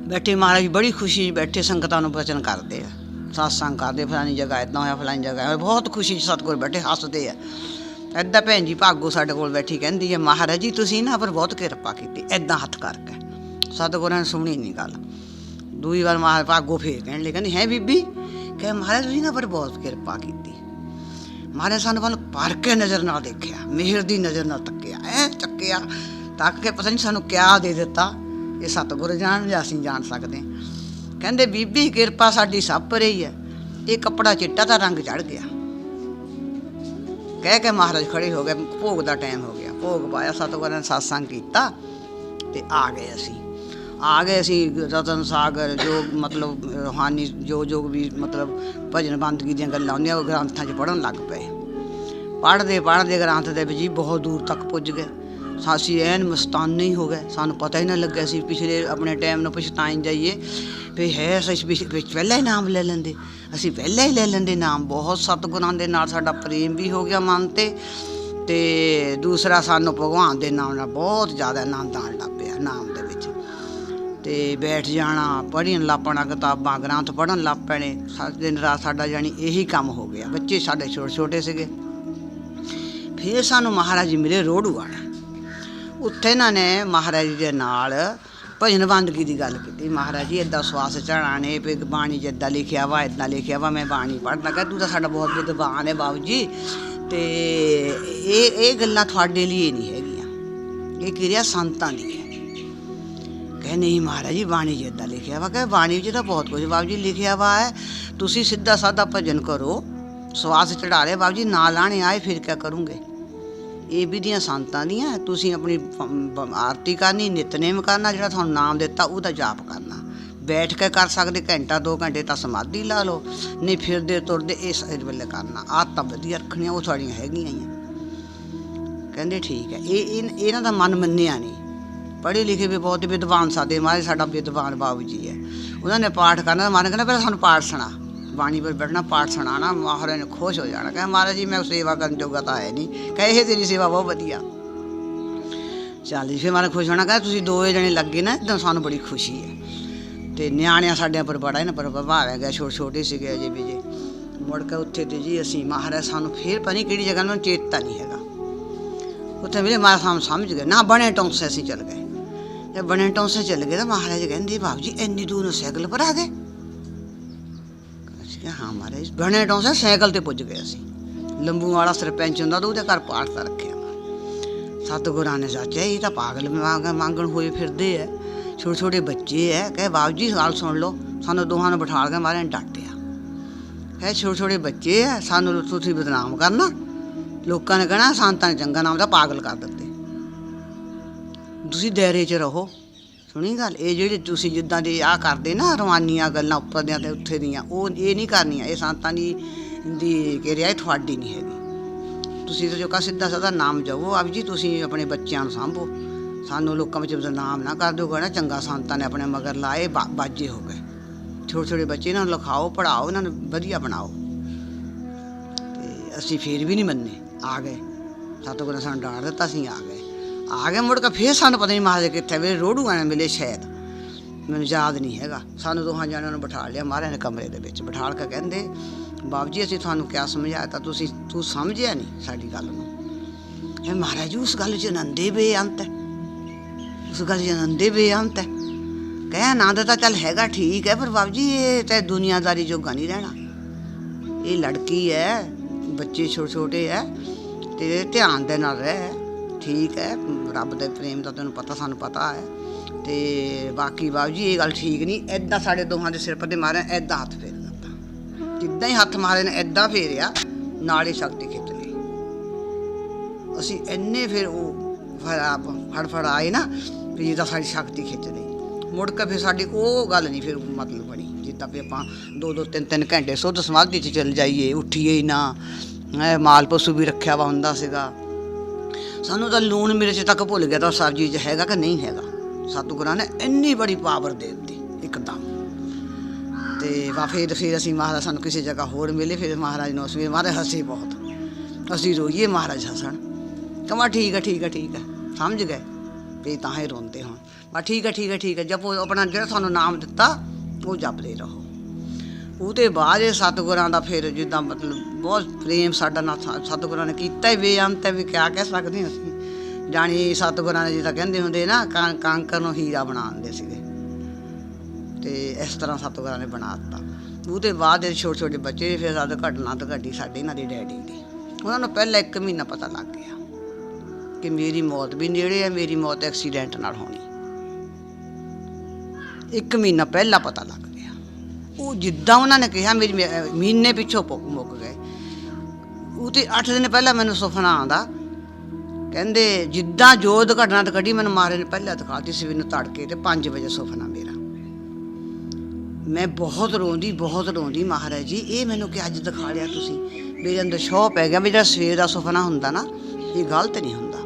ਬੈਠੇ ਮਹਾਰਾਜ ਬੜੀ ਖੁਸ਼ੀ 'ਚ ਬੈਠੇ, ਸੰਗਤਾਂ ਨੂੰ ਬਚਨ ਕਰਦੇ ਆ। satsang ਕਰਦੇ ਫਲਾਣੀ ਜਗ੍ਹਾ ਇਦਾਂ ਹੋਇਆ, ਫਲਾਣੀ ਜਗ੍ਹਾ ਹੋਇਆ। ਬਹੁਤ ਖੁਸ਼ੀ 'ਚ ਸਤਿਗੁਰ ਬੈਠੇ, ਹੱਸਦੇ ਆ। ਐਦਾਂ ਭੈਣ ਜੀ ਭਾਗੋ ਸਾਡੇ ਕੋਲ ਬੈਠੀ ਕਹਿੰਦੀ ਹੈ, ਮਹਾਰਾਜ ਜੀ, ਤੁਸੀਂ ਨਾ ਪਰ ਬਹੁਤ ਕਿਰਪਾ ਕੀਤੀ ਐਦਾਂ ਹੱਥ ਕਰਕੇ। ਸਤਿਗੁਰਾਂ ਨੇ ਸੁਣੀ ਨਹੀਂ ਗੱਲ। ਦੂਈ ਵਾਰ ਮਹਾਰਾਜ ਭਾਗੋ ਫੇਰ ਕਹਿਣ ਲਈ ਕਹਿੰਦੀ, ਹੈ ਬੀਬੀ? ਕਹੇ, ਮਹਾਰਾਜ, ਤੁਸੀਂ ਨਾ ਪਰ ਬਹੁਤ ਕਿਰਪਾ ਕੀਤੀ। ਮਹਾਰਾਜ ਸਾਨੂੰ ਵੱਲ ਭਰ ਕੇ ਨਜ਼ਰ ਨਾਲ ਦੇਖਿਆ, ਮਿਹਰ ਦੀ ਨਜ਼ਰ ਨਾਲ ਤੱਕਿਆ, ਐ ਚੱਕਿਆ, ਤੱਕ ਕੇ ਪਤਾ ਨਹੀਂ ਸਾਨੂੰ ਕਿਆ ਦੇ ਦਿੱਤਾ। ਇਹ ਸਤਿਗੁਰ ਜਾਣ ਜਾਂ ਅਸੀਂ ਜਾਣ ਸਕਦੇ ਕਹਿੰਦੇ, ਬੀਬੀ, ਕਿਰਪਾ ਸਾਡੀ ਸਭ ਪਰ ਹੀ ਹੈ। ਇਹ ਕੱਪੜਾ ਚਿੱਟਾ ਦਾ ਰੰਗ ਚੜ ਗਿਆ। ਕਹਿ ਕੇ ਮਹਾਰਾਜ ਖੜੇ ਹੋ ਗਏ, ਭੋਗ ਦਾ ਟਾਈਮ ਹੋ ਗਿਆ। ਭੋਗ ਪਾਇਆ, ਸਤਿਗੁਰਾਂ ਨੇ satsang ਕੀਤਾ ਤੇ ਆ ਗਏ ਅਸੀਂ। ਆ ਗਏ ਅਸੀਂ ਰਤਨ ਸਾਗਰ, ਜੋ ਮਤਲਬ ਰੂਹਾਨੀ, ਜੋ ਜੋ ਵੀ ਮਤਲਬ ਭਜਨ ਬੰਦਗੀ ਦੀਆਂ ਗੱਲਾਂ ਹੁੰਦੀਆਂ, ਉਹ ਗ੍ਰੰਥਾਂ 'ਚ ਪੜਨ ਲੱਗ ਪਏ। ਪੜ੍ਹਦੇ ਪੜ੍ਹਦੇ ਗ੍ਰੰਥ ਦੇ ਵਿੱਚ ਜੀ ਬਹੁਤ ਦੂਰ ਤੱਕ ਪੁੱਜ ਗਏ। ਸਾਸੀ ਐਨ ਮਸਤਾਨੇ ਹੀ ਹੋ ਗਏ। ਸਾਨੂੰ ਪਤਾ ਹੀ ਨਾ ਲੱਗਿਆ ਸੀ ਪਿਛਲੇ ਆਪਣੇ ਟਾਈਮ ਨੂੰ ਪਛਤਾਈ ਜਾਈਏ। ਵੀ ਹੈ ਅਸੀਂ ਵਿੱਚ ਪਹਿਲਾਂ ਹੀ ਨਾਮ ਲੈ ਲੈਂਦੇ। ਅਸੀਂ ਪਹਿਲਾਂ ਹੀ ਲੈ ਲੈਂਦੇ ਨਾਮ। ਬਹੁਤ ਸਤਿਗੁਰਾਂ ਦੇ ਨਾਲ ਸਾਡਾ ਪ੍ਰੇਮ ਵੀ ਹੋ ਗਿਆ ਮਨ ਤੇ। ਤੇ ਦੂਸਰਾ ਸਾਨੂੰ ਭਗਵਾਨ ਦੇ ਨਾਮ ਨਾਲ ਬਹੁਤ ਜ਼ਿਆਦਾ ਆਨੰਦ ਆਉਣ ਲੱਗ ਪਿਆ ਨਾਮ ਦੇ ਵਿੱਚ। ਤੇ ਬੈਠ ਜਾਣਾ, ਪੜ੍ਹਨ ਲੱਪਣਾ ਕਿਤਾਬਾਂ, ਗ੍ਰੰਥ ਪੜ੍ਹਨ ਲੱਗ ਪੈਣੇ। ਸਾ- ਦਿਨ ਰਾਤ ਸਾਡਾ ਜਾਣੀ ਇਹੀ ਕੰਮ ਹੋ ਗਿਆ। ਬੱਚੇ ਸਾਡੇ ਛੋਟੇ ਛੋਟੇ ਸੀਗੇ। ਫਿਰ ਸਾਨੂੰ ਮਹਾਰਾਜ ਜੀ ਮਿਲੇ ਰੋੜੂਆਣਾ ਉੱਥੇ ਇਹਨਾਂ ਨੇ ਮਹਾਰਾਜ ਜੀ ਦੇ ਨਾਲ ਭਜਨ ਬੰਦਗੀ ਦੀ ਗੱਲ ਕੀਤੀ। ਮਹਾਰਾਜ ਜੀ ਇਦਾਂ ਸਵਾਸ ਚੜਾਣੇ ਵੀ ਬਾਣੀ ਜਿੱਦਾਂ ਲਿਖਿਆ ਵਾ ਇਦਾਂ ਲਿਖਿਆ ਵਾ, ਮੈਂ ਬਾਣੀ ਪੜ੍ਹਨ ਲੱਗਾ ਤੂੰ ਤਾਂ ਸਾਡਾ ਬਹੁਤ ਵਿਦਵਾਨ ਹੈ ਬਾਬੂ ਜੀ। ਤੇ ਇਹ ਇਹ ਗੱਲਾਂ ਤੁਹਾਡੇ ਲਈ ਨਹੀਂ ਹੈਗੀਆਂ। ਇਹ ਕਿਰਿਆ ਸੰਤਾਂ ਦੀ ਹੈ। ਕਹੇ, ਨਹੀਂ ਮਹਾਰਾਜ ਜੀ, ਬਾਣੀ ਜਿੱਦਾਂ ਲਿਖਿਆ ਵਾ, ਕਹੇ, ਬਾਣੀ ਵਿੱਚ ਤਾਂ ਬਹੁਤ ਕੁਝ ਬਾਬੂ ਜੀ ਲਿਖਿਆ ਵਾ ਹੈ। ਤੁਸੀਂ ਸਿੱਧਾ ਸਾਦਾ ਭਜਨ ਕਰੋ, ਸਵਾਸ ਚੜਾ ਰਹੇ, ਬਾਬੂ ਜੀ, ਨਾ ਲਾਣੇ ਆਏ, ਫਿਰ ਕਿਆ ਕਰੂੰਗੇ? ਇਹ ਵੀ ਦੀਆਂ ਸੰਤਾਂ ਦੀਆਂ, ਤੁਸੀਂ ਆਪਣੀ ਆਰਤੀ ਕਰਨੀ, ਨਿਤਨੇਮ ਕਰਨਾ, ਜਿਹੜਾ ਤੁਹਾਨੂੰ ਨਾਮ ਦਿੱਤਾ ਉਹਦਾ ਜਾਪ ਕਰਨਾ। ਬੈਠ ਕੇ ਕਰ ਸਕਦੇ, ਘੰਟਾ 2 ਘੰਟੇ ਤਾਂ ਸਮਾਧੀ ਲਾ ਲਓ, ਨਹੀਂ ਫਿਰਦੇ, ਤੁਰਦੇ ਇਸ ਵੇਲੇ ਕਰਨਾ। ਆਦਤਾਂ ਵਧੀਆ ਰੱਖਣੀਆਂ, ਉਹ ਤੁਹਾਡੀਆਂ ਹੈਗੀਆਂ ਹੀ ਕਹਿੰਦੇ ਠੀਕ ਹੈ, ਇਹ ਇਹਨਾਂ ਦਾ ਮਨ ਮੰਨਿਆ ਨਹੀਂ। ਪੜ੍ਹੇ ਲਿਖੇ ਵੀ ਬਹੁਤ ਵਿਦਵਾਨ ਸਾਦੇ ਮਾਰੇ ਸਾਡਾ ਵਿਦਵਾਨ ਬਾਬੂ ਜੀ ਹੈ। ਉਹਨਾਂ ਨੇ ਪਾਠ ਕਰਨਾ ਮਨ ਕਹਿੰਦਾ, ਪਹਿਲਾਂ ਸਾਨੂੰ ਪਾਠ ਸੁਣਾ। ਬਾਣੀ ਪਰ ਬੈਠਣਾ, ਪਾਠ ਸੁਣਾਣਾ ਮਹਾਰਾਜ ਨੇ ਖੁਸ਼ ਹੋ ਜਾਣਾ। ਕਹਿੰਦਾ, ਮਹਾਰਾਜ ਜੀ, ਮੈਂ ਸੇਵਾ ਕਰਨ ਜੋਗਾ ਤਾਂ ਹੈ ਨਹੀਂ। ਕਹੇ ਇਹ ਤੇਰੀ ਸੇਵਾ ਬਹੁਤ ਵਧੀਆ। ਚੱਲ ਜੀ, ਫਿਰ ਮਹਾਰਾਜ ਖੁਸ਼ ਹੋਣਾ। ਕਹਿੰਦਾ, ਤੁਸੀਂ ਦੋਏ ਜਣੇ ਲੱਗੇ ਨਾ ਇਦਾਂ ਸਾਨੂੰ ਬੜੀ ਖੁਸ਼ੀ ਹੈ। ਤੇ ਨਿਆਣਿਆਂ ਸਾਡਿਆਂ ਪਰ ਬੜਾ ਇਹਨਾਂ ਪਰ ਪ੍ਰਭਾਵ ਹੈਗਾ ਛੋਟੇ ਛੋਟੇ ਸੀਗੇ ਅਜੇ ਵੀ ਜੀ। ਮੁੜ ਕੇ ਉੱਥੇ ਤੇ ਜੀ ਅਸੀਂ, ਮਹਾਰਾਜ ਸਾਨੂੰ ਫੇਰ ਪਤਾ ਨਹੀਂ ਕਿਹੜੀ ਜਗ੍ਹਾ ਨੂੰ ਚੇਤਾ ਨਹੀਂ ਹੈਗਾ। ਉੱਥੇ ਮੇਰੇ ਮਾਂ ਸਾਨੂੰ ਸਮਝ ਗਏ, ਨਾ ਬਣੇ ਟੌਂਸੇ ਅਸੀਂ ਚੱਲ ਗਏ। ਤੇ ਬਣੇ ਟੌਂਸੇ ਚੱਲ ਗਏ ਤਾਂ ਮਹਾਰਾਜ ਕਹਿੰਦੇ, ਬਾਬੂ ਜੀ, ਇੰਨੀ ਦੂਰ ਨੂੰ ਸਾਈਕਲ ਪਰ ਆ ਗਏ? ਹਾਂ ਮਹਾਰਾਜ ਬਣੇ ਟੌਂਸੇ ਸਾਈਕਲ ਤੇ ਪੁੱਜ ਗਏ ਅਸੀਂ। ਲੰਬੂ ਵਾਲਾ ਸਰਪੰਚ ਹੁੰਦਾ ਤਾਂ ਉਹਦੇ ਘਰ ਪਾਠ ਤਾਂ ਰੱਖਿਆ। ਸਤਿਗੁਰਾਂ ਨੇ ਸੱਚਿਆ, ਇਹ ਤਾਂ ਪਾਗਲ ਮੰਗਣ ਹੋਏ ਫਿਰਦੇ ਐ। ਛੋਟੇ ਛੋਟੇ ਬੱਚੇ ਐ, ਕਹੇ ਬਾਬੂ ਜੀ, ਗੱਲ ਸੁਣ ਲਓ, ਸਾਨੂੰ ਦੋਹਾਂ ਨੂੰ ਬਿਠਾ ਕੇ ਮਾਰੇ ਨੇ ਡਾਂਟਿਆ। ਕਹੇ ਛੋਟੇ ਛੋਟੇ ਬੱਚੇ ਐ, ਸਾਨੂੰ ਤੁਸੀਂ ਬਦਨਾਮ ਕਰਨਾ। ਲੋਕਾਂ ਨੇ ਕਹਿਣਾ, ਸੰਤਾਂ ਨੇ ਚੰਗਾ ਨਾਮ ਦਾ ਪਾਗਲ ਕਰ ਦਿੱਤੇ। ਤੁਸੀਂ ਦਾਇਰੇ 'ਚ ਰਹੋ। ਸੁਣੀ ਗੱਲ? ਇਹ ਜਿਹੜੇ ਤੁਸੀਂ ਜਿੱਦਾਂ ਦੇ ਆ ਕਰਦੇ ਨਾ, ਰਵਾਨੀਆਂ ਗੱਲਾਂ ਉੱਪਰ ਦੀਆਂ ਤੇ ਉੱਥੇ ਦੀਆਂ, ਉਹ ਇਹ ਨਹੀਂ ਕਰਨੀਆਂ, ਇਹ ਸੰਤਾਂ ਦੀ ਦੀ ਕਿਰਿਆ ਤੁਹਾਡੀ ਨਹੀਂ ਹੈਗੀ। ਤੁਸੀਂ ਤਾਂ ਜੋ ਕਾ ਸਿੱਧਾ ਸਾਦਾ ਨਾਮ ਜਾਵੋ ਆਪ ਜੀ ਤੁਸੀਂ ਆਪਣੇ ਬੱਚਿਆਂ ਨੂੰ ਸਾਂਭੋ। ਸਾਨੂੰ ਲੋਕਾਂ ਵਿੱਚ ਬਦਨਾਮ ਨਾ ਕਰ ਦਿਓ ਨਾ ਚੰਗਾ ਸੰਤਾਂ ਨੇ ਆਪਣੇ ਮਗਰ ਲਾਏ ਬਾਜੇ ਹੋ ਗਏ। ਛੋਟੇ ਛੋਟੇ ਬੱਚੇ ਇਹਨਾਂ ਨੂੰ ਲਿਖਾਓ ਪੜਾਓ ਇਹਨਾਂ ਨੂੰ ਵਧੀਆ ਬਣਾਓ। ਤੇ ਅਸੀਂ ਫੇਰ ਵੀ ਨਹੀਂ ਮੰਨੇ, ਆ ਗਏ। ਸਤਿਗੁਰੂ ਨੇ ਸਾਨੂੰ ਡਾਂਟ ਦਿੱਤਾ, ਅਸੀਂ ਆ ਗਏ। ਆ ਗਏ ਮੁੜ ਕੇ ਫੇਰ ਸਾਨੂੰ ਪਤਾ ਨਹੀਂ ਮਹਾਰਾਜ ਕਿੱਥੇ ਵੇ ਰੋੜੂ ਆਣੇ ਮਿਲੇ ਸ਼ਾਇਦ। ਮੈਨੂੰ ਯਾਦ ਨਹੀਂ ਹੈਗਾ। ਸਾਨੂੰ ਦੋਹਾਂ ਜਣਿਆਂ ਨੂੰ ਬਿਠਾ ਲਿਆ ਮਹਾਰਾਜ ਨੇ ਕਮਰੇ ਦੇ ਵਿੱਚ। ਬਿਠਾਲ ਕੇ ਕਹਿੰਦੇ ਬਾਬੂ ਜੀ, ਅਸੀਂ ਤੁਹਾਨੂੰ ਕਿਆ ਸਮਝਾਇਆ ਤਾਂ ਤੁਸੀਂ, ਤੂੰ ਸਮਝਿਆ ਨਹੀਂ ਸਾਡੀ ਗੱਲ ਨੂੰ? ਇਹ ਮਹਾਰਾਜ ਉਸ ਗੱਲ 'ਚ ਆਨੰਦੇ ਬੇਅੰਤ ਹੈ। ਉਸ ਗੱਲ 'ਚ ਆਨੰਦੇ ਬੇਅੰਤ ਹੈ। ਕਹਿ ਆਨੰਦ ਤਾਂ ਚੱਲ ਹੈਗਾ, ਠੀਕ ਹੈ, ਪਰ ਬਾਬੂ ਜੀ, ਇਹ ਤੇ ਦੁਨੀਆਦਾਰੀ ਜੋਗਾ ਨਹੀਂ ਰਹਿਣਾ। ਇਹ ਲੜਕੀ ਹੈ, ਬੱਚੇ ਛੋਟੇ ਛੋਟੇ ਹੈ, ਤੇ ਧਿਆਨ ਦੇ ਨਾਲ ਰਹਿ। ਠੀਕ ਹੈ, ਰੱਬ ਦੇ ਪ੍ਰੇਮ ਦਾ ਤੁਹਾਨੂੰ ਪਤਾ, ਸਾਨੂੰ ਪਤਾ ਹੈ। ਤੇ ਬਾਕੀ ਬਾਬੂ ਜੀ, ਇਹ ਗੱਲ ਠੀਕ ਨਹੀਂ ਐਦਾਂ ਸਾਡੇ ਦੋਹਾਂ ਦੇ ਸਿਰ ਪਰ ਤੇ ਮਾਰਿਆ ਐਦਾਂ ਹੱਥ ਫੇਰ ਦਿੱਤਾ। ਜਿੱਦਾਂ ਹੀ ਹੱਥ ਮਾਰੇ ਨੇ ਐਦਾਂ ਫੇਰਿਆ, ਨਾਲੇ ਸ਼ਕਤੀ ਖਿੱਚ ਲਈ। ਅਸੀਂ ਇੰਨੇ ਫਿਰ ਉਹ ਫੜ ਫੜ ਆਏ ਨਾ, ਵੀ ਜਿੱਦਾਂ ਸਾਡੀ ਸ਼ਕਤੀ ਖਿੱਚ ਲਈ। ਮੁੜ ਕੇ ਫਿਰ ਸਾਡੀ ਉਹ ਗੱਲ ਨਹੀਂ ਫਿਰ ਮਤਲਬ ਬਣੀ, ਜਿੱਦਾਂ ਵੀ ਆਪਾਂ ਦੋ ਦੋ, ਤਿੰਨ ਤਿੰਨ ਘੰਟੇ ਸੁੱਧ ਸਮਾਧੀ 'ਚ ਚੱਲ ਜਾਈਏ, ਉੱਠੀਏ ਨਾ। ਐ ਮਾਲ ਪਸ਼ੂ ਵੀ ਰੱਖਿਆ ਵਾ ਹੁੰਦਾ ਸੀਗਾ। ਸਾਨੂੰ ਤਾਂ ਲੂਣ ਮਿਰਚ ਤੱਕ ਭੁੱਲ ਗਿਆ ਤਾਂ ਸਬਜ਼ੀ 'ਚ ਹੈਗਾ ਕਿ ਨਹੀਂ ਹੈਗਾ। ਸਤਿਗੁਰਾਂ ਨੇ ਇੰਨੀ ਬੜੀ ਪਾਵਰ ਦੇ ਦਿੱਤੀ, ਇੱਕਦਮ। ਤੇ ਵਾ ਫਿਰ ਫਿਰ ਅਸੀਂ ਮਹਾਰਾਜ ਸਾਨੂੰ ਕਿਸੇ ਜਗ੍ਹਾ ਹੋਰ ਮਿਲੇ, ਫਿਰ ਮਹਾਰਾਜ ਨੂੰ ਅਸੀਂ ਮਹਾਰਾਜ ਹੱਸੇ ਬਹੁਤ। ਅਸੀਂ ਰੋਈਏ ਮਹਾਰਾਜ ਹੱਸਣ। ਕਮਾ ਠੀਕ ਹੈ ਠੀਕ ਹੈ ਠੀਕ ਹੈ। ਸਮਝ ਗਏ? ਵੀ ਤਾਂ ਹੀ ਰੋਂਦੇ ਹੁਣ। ਬਾ ਠੀਕ ਹੈ ਠੀਕ ਹੈ ਠੀਕ ਹੈ। ਜਪੋ ਆਪਣਾ ਜਿਹੜਾ ਤੁਹਾਨੂੰ ਨਾਮ ਦਿੱਤਾ, ਉਹ ਜਪਦੇ ਰਹੋ। ਉਹਦੇ ਬਾਅਦ ਇਹ ਸਤਿਗੁਰਾਂ ਦਾ ਫਿਰ ਜਿੱਦਾਂ ਮਤਲਬ ਬਹੁਤ ਪ੍ਰੇਮ ਸਾਡਾ ਨਾਲ ਸਤ- ਸਤਿਗੁਰਾਂ ਨੇ ਕੀਤਾ ਹੀ, ਬੇਅੰਤ ਹੈ ਵੀ ਕਿਆ ਕਹਿ ਸਕਦੇ ਹਾਂ ਅਸੀਂ। ਜਾਣੀ ਸਤਿਗੁਰਾਂ ਨੇ ਜਿੱਦਾਂ ਕਹਿੰਦੇ ਹੁੰਦੇ ਨਾ, ਕਾਂ, ਕਾਂਕਰ ਨੂੰ ਹੀਰਾ ਬਣਾ ਦਿੰਦੇ ਸੀਗੇ। ਤੇ ਇਸ ਤਰ੍ਹਾਂ ਸਤਿਗੁਰਾਂ ਨੇ ਬਣਾ ਦਿੱਤਾ। ਉਹਦੇ ਬਾਅਦ ਇਹ ਛੋਟੇ ਛੋਟੇ ਬੱਚੇ ਫਿਰ ਸਾਡਾ ਘਟਨਾ ਤਾਂ ਘਟੀ ਸਾਡੇ ਇਹਨਾਂ ਦੇ ਡੈਡੀ ਦੀ। ਉਹਨਾਂ ਨੂੰ ਪਹਿਲਾਂ ਇੱਕ ਮਹੀਨਾ ਪਤਾ ਲੱਗ ਗਿਆ ਕਿ ਮੇਰੀ ਮੌਤ ਵੀ ਨੇੜੇ ਹੈ, ਮੇਰੀ ਮੌਤ ਐਕਸੀਡੈਂਟ ਨਾਲ ਹੋਣੀ। ਇੱਕ ਮਹੀਨਾ ਪਹਿਲਾਂ ਪਤਾ ਲੱਗ ਗਿਆ। ਉਹ ਜਿੱਦਾਂ ਉਹਨਾਂ ਨੇ ਕਿਹਾ, ਮੇਰੀ ਮੇ- ਮਹੀਨੇ ਪਿੱਛੋਂ ਪੁ- ਮੁੱਕ ਗਏ। ਉਹ ਤੇ 8 ਦਿਨ ਪਹਿਲਾਂ ਮੈਨੂੰ ਸੁਪਨਾ ਆਉਂਦਾ। ਕਹਿੰਦੇ, ਜਿੱਦਾਂ ਜੋ ਦੁਰਘਟਨਾ ਤੇ ਕੱਢੀ, ਮੈਨੂੰ ਮਾਰੇ ਨੇ ਪਹਿਲਾਂ ਦਿਖਾਤੀ ਸੀ ਮੈਨੂੰ ਤੜਕੇ ਤੇ 5 ਵਜੇ ਸੁਪਨਾ ਮੇਰਾ। ਮੈਂ ਬਹੁਤ ਰੋਂਦੀ ਬਹੁਤ ਰੋਂਦੀ ਮਹਾਰਾਜ ਜੀ। ਇਹ ਮੈਨੂੰ ਕਿ ਅੱਜ ਦਿਖਾ ਲਿਆ ਤੁਸੀਂ। ਮੇਰੇ ਅੰਦਰ ਸ਼ੋਅ ਪੈ ਗਿਆ ਵੀ ਜਿਹੜਾ ਸਵੇਰ ਦਾ ਸੁਪਨਾ ਹੁੰਦਾ ਨਾ, ਇਹ ਗਲਤ ਨਹੀਂ ਹੁੰਦਾ।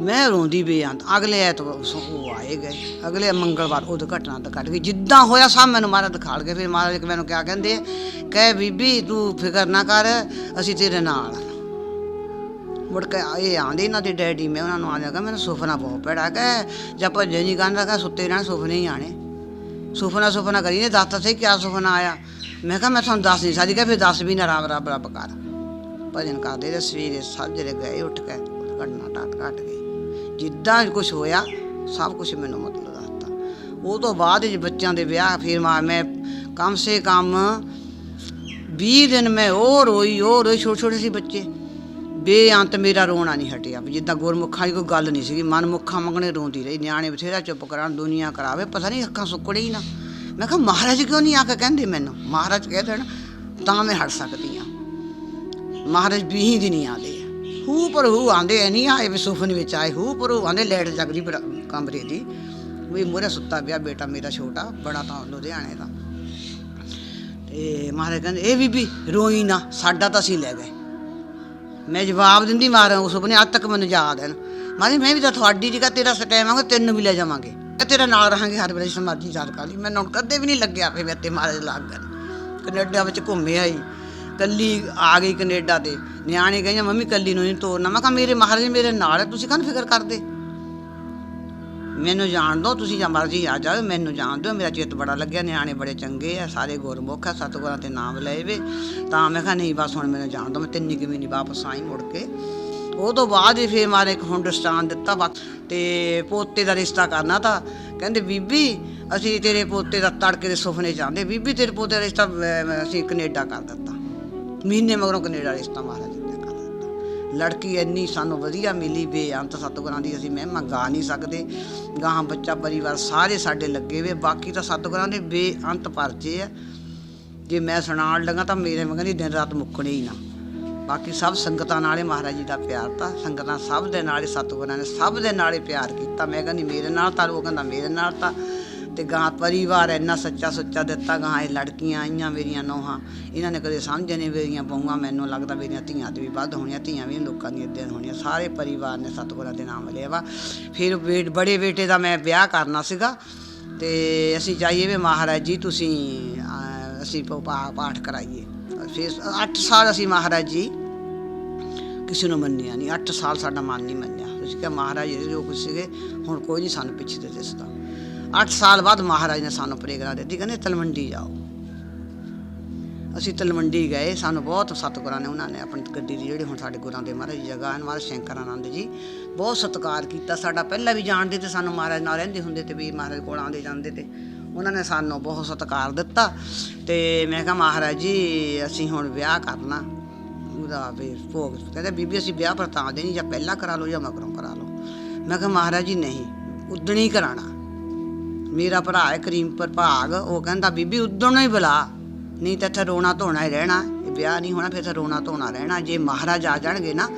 ਮੈਂ ਰੋਂਦੀ ਬੇਅੰਤ ਅਗਲੇ ਐਤਵਾਰ ਉਹ ਆਏ ਗਏ। ਅਗਲੇ ਮੰਗਲਵਾਰ ਉਹ ਘਟਨਾ ਤਾਂ ਘਟ ਗਈ। ਜਿੱਦਾਂ ਹੋਇਆ ਸਭ ਮੈਨੂੰ ਮਹਾਰਾਜ ਦਿਖਾਲ ਗਏ ਫਿਰ ਮਹਾਰਾਜ ਮੈਨੂੰ ਕਿਆ ਕਹਿੰਦੇ ਆ, ਕਹੇ ਬੀਬੀ ਤੂੰ ਫਿਕਰ ਨਾ ਕਰ ਅਸੀਂ ਤੇਰੇ ਨਾਲ ਮੁੜ ਕੇ ਇਹ ਆਂਦੇ ਇਹਨਾਂ ਦੇ ਡੈਡੀ ਮੈਂ ਉਹਨਾਂ ਨੂੰ ਆ ਜਾਗਾ ਮੈਨੂੰ ਸੁਪਨਾ ਬਹੁਤ ਪੈੜਾ ਕਿ ਜਦ ਭੱਜੇ ਨਹੀਂ ਗਾਂਦਾ ਕਿ ਸੁੱਤੇ ਰਹਿਣ ਸੁਪਨੇ ਹੀ ਆਣੇ ਸੁਪਨਾ ਸੁਪਨਾ ਕਰੀ ਨੇ ਦੱਸ ਤਾਂ ਸਹੀ ਕਿਆ ਸੁਪਨਾ ਆਇਆ। ਮੈਂ ਕਿਹਾ ਮੈਂ ਤੁਹਾਨੂੰ ਦੱਸ ਨਹੀਂ ਸਕਦੀ ਕਿ ਫਿਰ ਦੱਸ ਵੀ ਨਾ ਰਾਮ ਰੱਬ ਰੱਬ ਕਰ। ਭਜਨ ਕਰਦੇ ਤੇ ਸਵੇਰੇ ਸਾਜਰੇ ਗਏ ਉੱਠ ਕੇ ਘਟਨਾ ਟਾਟ ਘਟ ਗਈ। ਜਿੱਦਾਂ ਕੁਝ ਹੋਇਆ, ਸਭ ਕੁਝ ਮੈਨੂੰ ਮਤਲਬ ਦੱਸਤਾ। ਉਹ ਤੋਂ ਬਾਅਦ ਜੇ ਬੱਚਿਆਂ ਦੇ ਵਿਆਹ ਫਿਰ ਮਾ- ਮੈਂ ਕਮ ਸੇ ਕਮ 20 ਦਿਨ ਮੈਂ ਉਹ ਰੋਈ ਉਹ ਰੋਈ, ਛੋਟੇ ਛੋਟੇ ਸੀ ਬੱਚੇ। ਬੇਅੰਤ ਮੇਰਾ ਰੋਣਾ ਨਹੀਂ ਹਟਿਆ। ਵੀ ਜਿੱਦਾਂ ਗੁਰਮੁਖਾਂ ਦੀ ਕੋਈ ਗੱਲ ਨਹੀਂ ਸੀਗੀ। ਮਨ ਮੁੱਖਾਂ ਮੰਗਣੇ ਰੋਂਦੀ ਰਹੀ। ਨਿਆਣੇ ਬਥੇਰਾ ਚੁੱਪ ਕਰਾਂ ਦੁਨੀਆ ਕਰਾਵੇ ਪਤਾ ਨਹੀਂ ਅੱਖਾਂ ਸੁੱਕੜੇ ਹੀ ਨਾ। ਮੈਂ ਕਿਹਾ, ਮਹਾਰਾਜ ਕਿਉਂ ਨਹੀਂ ਆ ਕੇ ਕਹਿੰਦੇ ਮੈਨੂੰ? ਮਹਾਰਾਜ ਕਹਿ ਦੇਣ ਤਾਂ ਮੈਂ ਹਟ ਸਕਦੀ ਆ ਮਹਾਰਾਜ ਵੀਹੀ ਦੀ ਨਹੀਂ ਆਉਂਦੇ ਆ ਹੂ ਪਰ ਹੂ ਆਂਦੇ, ਐ ਨਹੀਂ ਆਏ ਵੀ ਸੁਫਨ ਵਿੱਚ ਆਏ ਹੂ ਪਰ ਹੂ ਆਂਦੇ, ਲੈਟ ਜਗਦੀ ਕਮਰੇ ਦੀ। ਵੀ ਮੋਰੇ ਸੁੱਤਾ ਪਿਆ ਬੇਟਾ ਮੇਰਾ ਛੋਟਾ, ਬੜਾ ਤਾਂ ਲੁਧਿਆਣੇ ਦਾ। ਤੇ ਮਹਾਰਾਜ ਕਹਿੰਦੇ, ਇਹ ਬੀਬੀ, ਰੋਈ ਨਾ, ਸਾਡਾ ਤਾਂ ਅਸੀਂ ਲੈ ਗਏ। ਮੈਂ ਜਵਾਬ ਦਿੰਦੀ ਮਾਰਾਂ ਉਸ ਸੁਪਨੇ ਅੱਜ ਤੱਕ ਮੈਨੂੰ ਯਾਦ ਹੈ ਮਾਰੀ ਮੈਂ ਵੀ ਤਾਂ ਤੁਹਾਡੀ ਜਗ੍ਹਾ ਤੇਰਾ ਸਟੈਮ ਆਂਗਾ ਤੈਨੂੰ ਵੀ ਲੈ ਜਾਵਾਂਗੇ। ਤੇ ਤੇਰਾ ਨਾਲ ਰਹਾਂਗੇ, ਹਰ ਵੇਲੇ ਸਮਾਜੀ ਯਾਦ ਕਰ ਲਈ। ਮੈਨੂੰ ਹੁਣ ਕਦੇ ਵੀ ਨਹੀਂ ਲੱਗਿਆ ਵੀ ਮੈਂ ਤੇ ਮਹਾਰਾਜ ਲੱਗ। ਗਏ ਕੈਨੇਡਾ ਵਿੱਚ ਘੁੰਮਿਆ ਆਈ। ਕੱਲੀ ਆ ਗਈ ਕੈਨੇਡਾ ਤੇ। ਨਿਆਣੇ ਕਹਿੰਦੇ, ਮੰਮੀ, ਕੱਲੀ ਨੂੰ ਨਹੀਂ ਤੋਰਨਾ। ਮੈਂ ਕਿਹਾ, ਮੇਰੇ ਮਹਾਰਾਜ ਮੇਰੇ ਨਾਲ ਹੈ ਤੁਸੀਂ ਕਾਹਨੂੰ ਫਿਕਰ ਕਰਦੇ? ਮੈਨੂੰ ਜਾਣ ਦਿਓ, ਤੁਸੀਂ ਜਾਂ ਮਰਜ਼ੀ ਆ ਜਾਓ, ਮੈਨੂੰ ਜਾਣ ਦਿਓ। ਮੇਰਾ ਚਿੱਤ ਬੜਾ ਲੱਗਿਆ, ਨਿਆਣੇ ਬੜੇ ਚੰਗੇ ਆ, ਸਾਰੇ ਗੁਰਮੁਖ ਆ, ਸਤਿਗੁਰਾਂ ਤੇ ਨਾਮ ਲਏ ਵੇ। ਤਾਂ ਮੈਂ ਕਿਹਾ, ਨਹੀਂ, ਬਸ ਹੁਣ ਮੈਨੂੰ ਜਾਣ ਦਿਓ, ਮੈਂ ਤਿੰਨ ਕੁ ਮਹੀਨੇ ਵਾਪਸ ਆਈ ਮੁੜ ਕੇ। ਉਹ ਤੋਂ ਬਾਅਦ ਹੀ ਫੇਰ ਮਾਰੇ ਇੱਕ ਹੁੰਡਸਤਾਨ ਦਿੱਤਾ ਵਾ, ਤੇ ਪੋਤੇ ਦਾ ਰਿਸ਼ਤਾ ਕਰਨਾ ਤਾਂ। ਕਹਿੰਦੇ, ਬੀਬੀ, ਅਸੀਂ ਤੇਰੇ ਪੋਤੇ ਦਾ ਤੜਕੇ ਦੇ ਸੁਪਨੇ ਚਾਹੁੰਦੇ। ਬੀਬੀ, ਤੇਰੇ ਪੋਤੇ ਦਾ ਰਿਸ਼ਤਾ ਅਸੀਂ ਕੈਨੇਡਾ ਕਰ ਦਿੱਤਾ। ਮਹੀਨੇ ਮਗਰੋਂ ਕੈਨੇਡਾ ਰਿਸ਼ਤਾ ਮਹਾਰਾਜ ਨੇ ਕਰ ਦਿੱਤਾ। ਲੜਕੀ ਇੰਨੀ ਸਾਨੂੰ ਵਧੀਆ ਮਿਲੀ, ਬੇਅੰਤ ਸਤਿਗੁਰਾਂ ਦੀ ਅਸੀਂ ਮਹਿਮਾ ਗਾ ਨਹੀਂ ਸਕਦੇ। ਗਾਹਾਂ ਬੱਚਾ ਪਰਿਵਾਰ ਸਾਰੇ ਸਾਡੇ ਲੱਗੇ ਵੇ ਬਾਕੀ ਤਾਂ ਸਤਿਗੁਰਾਂ ਦੇ ਬੇਅੰਤ ਪਰਚੇ ਆ। ਜੇ ਮੈਂ ਸੁਣਾਉਣ ਲੱਗਾ ਤਾਂ ਮੇਰੇ ਮਗਰ ਦਿਨ ਰਾਤ ਮੁੱਕਣੇ ਹੀ ਨਾ। ਬਾਕੀ ਸਭ ਸੰਗਤਾਂ ਨਾਲੇ ਮਹਾਰਾਜ ਜੀ ਦਾ ਪਿਆਰ ਤਾਂ ਸੰਗਤਾਂ ਸਭ ਦੇ ਨਾਲੇ ਸਤਿਗੁਰਾਂ ਨੇ ਸਭ ਦੇ ਨਾਲੇ ਪਿਆਰ ਕੀਤਾ। ਮੈਂ ਕਹਿੰਦੀ, ਮੇਰੇ ਨਾਲ ਤਾਂ ਉਹ ਕਹਿੰਦਾ, ਮੇਰੇ ਨਾਲ ਤਾਂ ਤੇ ਗਾਂ ਪਰਿਵਾਰ ਇੰਨਾ ਸੱਚਾ ਸੁੱਚਾ ਦਿੱਤਾ, ਗਾਂ ਇਹ ਲੜਕੀਆਂ ਆਈਆਂ ਮੇਰੀਆਂ ਨੋਹਾਂ। ਇਹਨਾਂ ਨੇ ਕਦੇ ਸਮਝ ਨਹੀਂ ਮੇਰੀਆਂ ਬਹੂਆਂ, ਮੈਨੂੰ ਲੱਗਦਾ ਮੇਰੀਆਂ ਧੀਆਂ ਤੇ ਵੀ ਵੱਧ ਹੋਣੀਆਂ, ਧੀਆਂ ਵੀ ਲੋਕਾਂ ਦੀਆਂ ਇਦਾਂ ਹੋਣੀਆਂ। ਸਾਰੇ ਪਰਿਵਾਰ ਨੇ ਸਤਿਗੁਰਾਂ ਦੇ ਨਾਮ ਲਿਆ ਵਾ। ਫਿਰ ਬੇ- ਬੜੇ ਬੇਟੇ ਦਾ ਮੈਂ ਵਿਆਹ ਕਰਨਾ ਸੀਗਾ ਤੇ ਅਸੀਂ ਜਾਈਏ ਵੀ ਮਹਾਰਾਜ ਜੀ, ਤੁਸੀਂ ਅਸੀਂ ਪਾਠ ਕਰਾਈਏ। ਫਿਰ 8 ਸਾਲ ਅਸੀਂ ਮਹਾਰਾਜ ਜੀ ਕਿਸੇ ਨੂੰ ਮੰਨਿਆ ਨਹੀਂ। 8 ਸਾਲ ਸਾਡਾ ਮਨ ਨਹੀਂ ਮੰਨਿਆ। ਤੁਸੀਂ ਕਿਹਾ ਮਹਾਰਾਜ ਜੀ ਜੋ ਕੁਛ ਸੀਗੇ, ਹੁਣ ਕੋਈ ਨਹੀਂ ਸਾਨੂੰ ਪਿੱਛੇ ਦੇ ਦਿਸਦਾ। 8 ਸਾਲ ਬਾਅਦ ਮਹਾਰਾਜ ਨੇ ਸਾਨੂੰ ਪ੍ਰੇਗਰਾ ਦਿੱਤੀ, ਕਹਿੰਦੇ ਤਲਵੰਡੀ ਜਾਓ। ਅਸੀਂ ਤਲਵੰਡੀ ਗਏ, ਸਾਨੂੰ ਬਹੁਤ ਸਤਿਗੁਰਾਂ ਨੇ, ਉਹਨਾਂ ਨੇ ਆਪਣੀ ਗੱਡੀ ਦੀ ਜਿਹੜੇ ਹੁਣ ਸਾਡੇ ਗੁਰਾਂ ਦੇ ਮਹਾਰਾਜ ਦੀ ਜਗ੍ਹਾ ਹੈ, ਮਹਾਰਾਜ ਸ਼ੰਕਰ ਆਨੰਦ ਜੀ, ਬਹੁਤ ਸਤਿਕਾਰ ਕੀਤਾ। ਸਾਡਾ ਪਹਿਲਾਂ ਵੀ ਜਾਣਦੇ ਤੇ ਸਾਨੂੰ ਮਹਾਰਾਜ ਨਾਲ ਰਹਿੰਦੇ ਹੁੰਦੇ ਤੇ ਵੀ ਮਹਾਰਾਜ ਕੋਲ ਆਉਂਦੇ ਜਾਂਦੇ ਤੇ ਉਹਨਾਂ ਨੇ ਸਾਨੂੰ ਬਹੁਤ ਸਤਿਕਾਰ ਦਿੱਤਾ ਤੇ ਮੈਂ ਕਿਹਾ, ਮਹਾਰਾਜ ਜੀ, ਅਸੀਂ ਹੁਣ ਵਿਆਹ ਕਰਨਾ। ਉਹਦਾ ਵੀ ਭੋਗ, ਕਹਿੰਦੇ ਬੀਬੀ, ਅਸੀਂ ਵਿਆਹ ਪਰ ਤਾਂ ਦੇ ਜਾਂ ਪਹਿਲਾਂ ਕਰਾ ਲਓ ਜਾਂ ਮਗਰੋਂ ਕਰਾ ਲਓ। ਮੈਂ ਕਿਹਾ, ਮਹਾਰਾਜ ਜੀ, ਨਹੀਂ, ਉਦਣ ਹੀ ਕਰਾਣਾ ਮੇਰਾ ਭਰਾ ਹੈ ਕਰੀਮਪੁਰ ਭਾਗ ਉਹ ਕਹਿੰਦਾ, ਬੀਬੀ ਉਦੋਂ ਹੀ ਬੁਲਾ। ਨਹੀਂ ਤਾਂ ਇੱਥੇ ਰੋਣਾ ਧੋਣਾ ਹੀ ਰਹਿਣਾ। ਇਹ ਵਿਆਹ ਨਹੀਂ ਹੋਣਾ, ਫਿਰ ਇੱਥੇ ਰੋਣਾ ਧੋਣਾ ਰਹਿਣਾ। ਜੇ ਮਹਾਰਾਜ ਆ ਜਾਣਗੇ ਨਾ,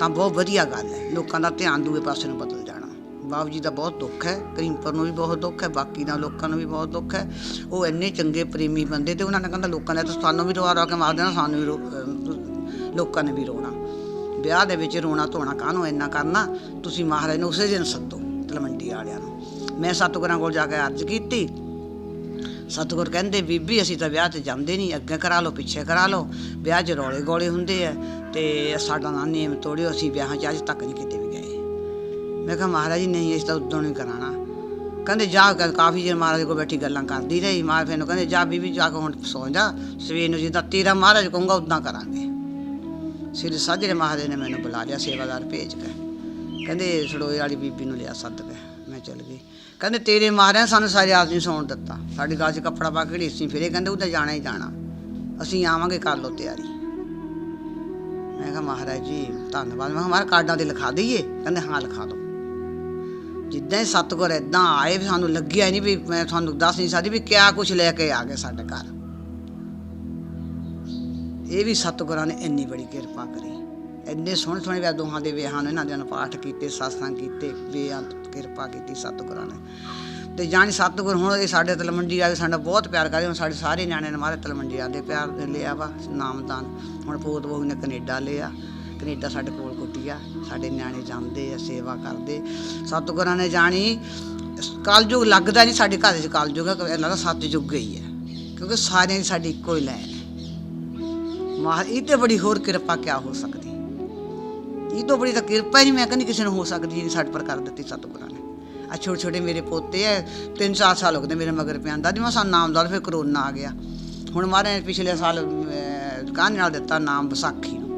ਤਾਂ ਬਹੁਤ ਵਧੀਆ ਗੱਲ ਹੈ। ਲੋਕਾਂ ਦਾ ਧਿਆਨ ਦੂਏ ਪਾਸੇ ਨੂੰ ਬਦਲ ਜਾਣਾ। ਬਾਬੂ ਜੀ ਦਾ ਬਹੁਤ ਦੁੱਖ ਹੈ। ਕਰੀਮਪੁਰ ਨੂੰ ਵੀ ਬਹੁਤ ਦੁੱਖ ਹੈ। ਬਾਕੀ ਦਾ ਲੋਕਾਂ ਨੂੰ ਵੀ ਬਹੁਤ ਦੁੱਖ ਹੈ। ਉਹ ਇੰਨੇ ਚੰਗੇ ਪ੍ਰੇਮੀ ਬੰਦੇ ਤੇ ਉਹਨਾਂ ਨੇ ਕਹਿੰਦਾ, ਲੋਕਾਂ ਨੇ ਤਾਂ ਸਾਨੂੰ ਵੀ ਰੋਆ ਰੋ ਕੇ ਮਾਰ ਦੇਣਾ, ਸਾਨੂੰ ਵੀ ਰੋ- ਲੋਕਾਂ ਨੇ ਵੀ ਰੋਣਾ। ਵਿਆਹ ਦੇ ਵਿੱਚ ਰੋਣਾ ਧੋਣਾ ਕਾਹਨੂੰ ਇੰਨਾ ਕਰਨਾ? ਤੁਸੀਂ ਮਹਾਰਾਜ ਨੂੰ ਉਸੇ ਦਿਨ ਸੱਦੋ ਤਲਵੰਡੀ ਵਾਲਿਆਂ ਨੂੰ। ਮੈਂ ਸਤਿਗੁਰਾਂ ਕੋਲ ਜਾ ਕੇ ਅਰਜ਼ ਕੀਤੀ। ਸਤਿਗੁਰ ਕਹਿੰਦੇ, ਬੀਬੀ, ਅਸੀਂ ਤਾਂ ਵਿਆਹ ਤੇ ਜਾਂਦੇ ਨਹੀਂ, ਅੱਗੇ ਕਰਾ ਲਓ, ਪਿੱਛੇ ਕਰਾ ਲਓ। ਵਿਆਹ 'ਚ ਰੌਲੇ ਗੋਲੇ ਹੁੰਦੇ ਆ ਤੇ ਸਾਡਾ ਨਾ ਨੇਮ ਤੋੜਿਓ, ਅਸੀਂ ਵਿਆਹਾਂ 'ਚ ਅੱਜ ਤੱਕ ਨਹੀਂ ਕਿਤੇ ਵੀ ਗਏ। ਮੈਂ ਕਿਹਾ, ਮਹਾਰਾਜ ਜੀ, ਨਹੀਂ, ਅਸੀਂ ਤਾਂ ਉਦੋਂ ਨਹੀਂ ਕਰਾਣਾ। ਕਹਿੰਦੇ, ਜਾ, ਕੇ, ਕਾਫੀ ਚਿਰ ਮਹਾਰਾਜ ਕੋਲ ਬੈਠੀ ਗੱਲਾਂ ਕਰਦੀ ਰਹੀ। ਮਾਂ ਫਿਰ ਨੂੰ ਕਹਿੰਦੇ, ਜਾ, ਬੀਬੀ, ਜਾ ਕੇ ਹੁਣ ਸੌਂ ਜਾ। ਸਵੇਰ ਨੂੰ ਜਿੱਦਾਂ ਤੇਰਾ ਮਹਾਰਾਜ ਕਹੂੰਗਾ ਉਦਾਂ ਕਰਾਂਗੇ। ਸ੍ਰੀ ਸਾਜਰੇ ਮਹਾਰਾਜ ਨੇ ਮੈਨੂੰ ਬੁਲਾ ਲਿਆ, ਸੇਵਾਦਾਰ ਭੇਜ ਕੇ। ਕਹਿੰਦੇ, ਸੜੋਏ ਵਾਲੀ ਬੀਬੀ ਨੂੰ ਲਿਆ, ਸੱਦ ਕੇ। ਮੈਂ ਚਲ ਗਈ। ਕਹਿੰਦੇ, ਤੇਰੇ ਮਹਾਰਾਜ ਸਾਨੂੰ ਸਾਰੇ ਆਦਮੀ ਸੌਣ ਦਿੱਤਾ। ਸਾਡੀ ਗਾਲ 'ਚ ਕੱਪੜਾ ਪਾ ਕੇ ਢੀਸੀ ਫਿਰੇ, ਕਹਿੰਦੇ, ਉਹ ਤਾਂ ਜਾਣਾ ਹੀ ਜਾਣਾ। ਅਸੀਂ ਆਵਾਂਗੇ ਕਰ ਲੋ ਤਿਆਰੀ। ਮੈਂ ਕਿਹਾ, ਮਹਾਰਾਜ ਜੀ, ਧੰਨਵਾਦ। ਮੈਂ ਕਿਹਾ, ਮਹਾਰਾਜ, ਕਾਰਡਾਂ ਤੇ ਲਿਖਾ ਦਈਏ? ਕਹਿੰਦੇ, ਹਾਂ, ਲਿਖਾ ਦਿਓ। ਜਿੱਦਾਂ ਹੀ ਸਤਗੁਰ ਇਦਾਂ ਆਏ, ਵੀ ਸਾਨੂੰ ਲੱਗਿਆ ਹੀ ਨਹੀਂ ਵੀ ਮੈਂ ਤੁਹਾਨੂੰ ਦੱਸ ਨਹੀਂ ਸਕਦੀ ਵੀ ਕਿਆ ਕੁਝ ਲੈ ਕੇ ਆ ਗਏ ਸਾਡੇ ਘਰ। ਇਹ ਵੀ ਸਤਿਗੁਰਾਂ ਨੇ ਇੰਨੀ ਬੜੀ ਕਿਰਪਾ ਕਰੀ। ਇੰਨੇ ਸੋਹਣੇ ਸੋਹਣੇ ਵਿਆਹ, ਦੋਹਾਂ ਦੇ ਵਿਆਹਾਂ ਨੂੰ ਇਹਨਾਂ ਦੇ ਨਾਲ ਪਾਠ ਕੀਤੇ satsang ਕੀਤੇ, ਬੇਅੰਤ ਕਿਰਪਾ ਕੀਤੀ ਸਤਿਗੁਰਾਂ ਨੇ। ਤੇ ਜਾਣੀ ਸਤਿਗੁਰ ਹੁਣ ਇਹ ਸਾਡੇ ਤਲਮੰਡੀ ਆ ਕੇ ਸਾਡਾ ਬਹੁਤ ਪਿਆਰ ਕਰਦੇ, ਹੁਣ ਸਾਡੇ ਸਾਰੇ ਨਿਆਣੇ ਨੇ ਮਾਰੇ ਤਲਮੰਡੀ ਆ ਆਦੇ ਪਿਆਰ ਲਿਆ ਵਾ ਨਾਮਦਾਨ ਹੁਣ ਪੋਤ ਬਹੂ ਨੇ ਕੈਨੇਡਾ ਲਿਆ, ਕੈਨੇਡਾ ਸਾਡੇ ਕੋਲ ਕੁੱਟੀਆ ਸਾਡੇ ਨਿਆਣੇ ਜਾਂਦੇ ਆ, ਸੇਵਾ ਕਰਦੇ। ਸਤਿਗੁਰਾਂ ਨੇ ਜਾਣੀ ਕਲਯੁਗ ਲੱਗਦਾ ਨਹੀਂ ਸਾਡੇ ਘਰ 'ਚ ਕਲਯੁਗ ਹੈ ਲੱਗਦਾ ਸਤਿਯੁਗ ਹੀ ਹੈ ਕਿਉਂਕਿ ਸਾਰਿਆਂ ਦੀ ਸਾਡੀ ਇੱਕੋ ਹੀ ਲੈਣ ਹੈ ਮਾਹ ਇਹ ਤੇ ਬੜੀ ਹੋਰ ਕਿਰਪਾ ਕਿਆ ਹੋ ਸਕਦੀ ਇਹ ਤੋਂ ਬੜੀ ਤਾਂ ਕਿਰਪਾ ਹੀ ਨਹੀਂ ਮੈਂ ਕਹਿੰਦੀ ਕਿਸੇ ਨੂੰ ਹੋ ਸਕਦੀ ਜਿਹੜੀ ਸਾਡੇ ਪਰ ਕਰ ਦਿੱਤੀ ਸਤਿਗੁਰਾਂ ਨੇ। ਆ ਛੋਟੇ ਛੋਟੇ ਮੇਰੇ ਪੋਤੇ ਐ, ਤਿੰਨ ਚਾਰ ਸਾਲ ਹੋ ਗਏ ਮੇਰੇ ਮਗਰ ਪਿਆਂਦਾ ਦੀ, ਮੈਂ ਸਾਨੂੰ ਨਾਮ ਦਲ ਫਿਰ ਕਰੋਨਾ ਆ ਗਿਆ। ਹੁਣ ਮਾਰੇ ਪਿਛਲੇ ਸਾਲ ਕਾਹਨ ਨਾਲ ਦਿੱਤਾ ਨਾਮ ਵਿਸਾਖੀ ਨੂੰ।